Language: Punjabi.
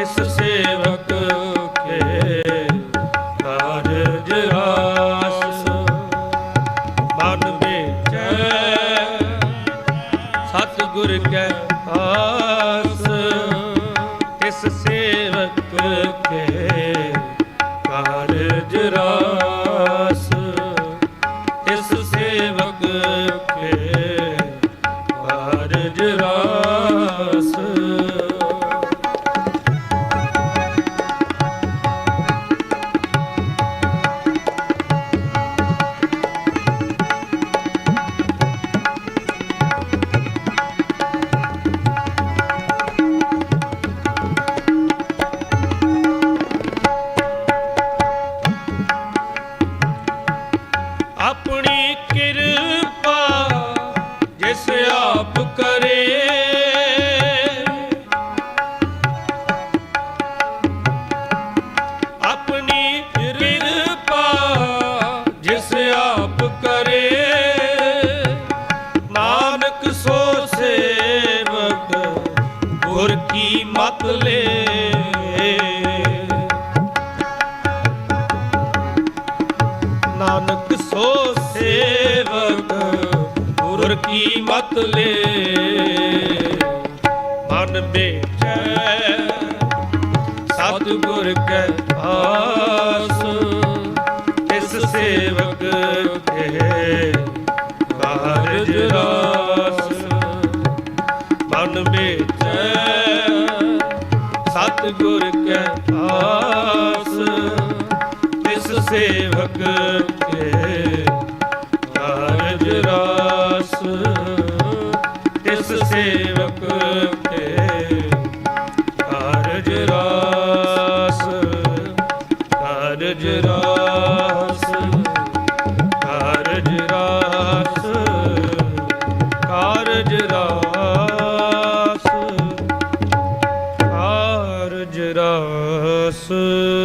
ਇਸ ਸੇਵਕ ਕੇ ਕਾਰਜ ਰਾਸ ਮਨ ਵਿੱਚ ਸਤਿਗੁਰ ਕੈ ਆਸ। ਇਸ ਸੇਵਕ ਕੇ ਕਾਰਜ ਰਾਸ ਇਸ ਕੀ ਨਾਨਕ ਸੋ ਸੇਵਕ, ਗੁਰ ਕੀ ਮਤ ਲੈ। ਮਨ ਬੇਚੈ ਸਤਿਗੁਰ ਕੈ ਆਸ ਇਸ ਸੇਵਕ ਕੇ ਕਾਰਜ ਰਾਸ। ਮਨ ਬੇਚੈ ਸਤਿਗੁਰ ਕੈ ਆਸ ਇਸ ਸੇਵਕ ਕੇ ਕਾਰਜ ਰਾਸ। ਇਸ ਸੇਵਕ ਕੇ ਕਾਰਜ ਰਾਸ ਕਾਰਜ ਰਾਸ। Uh...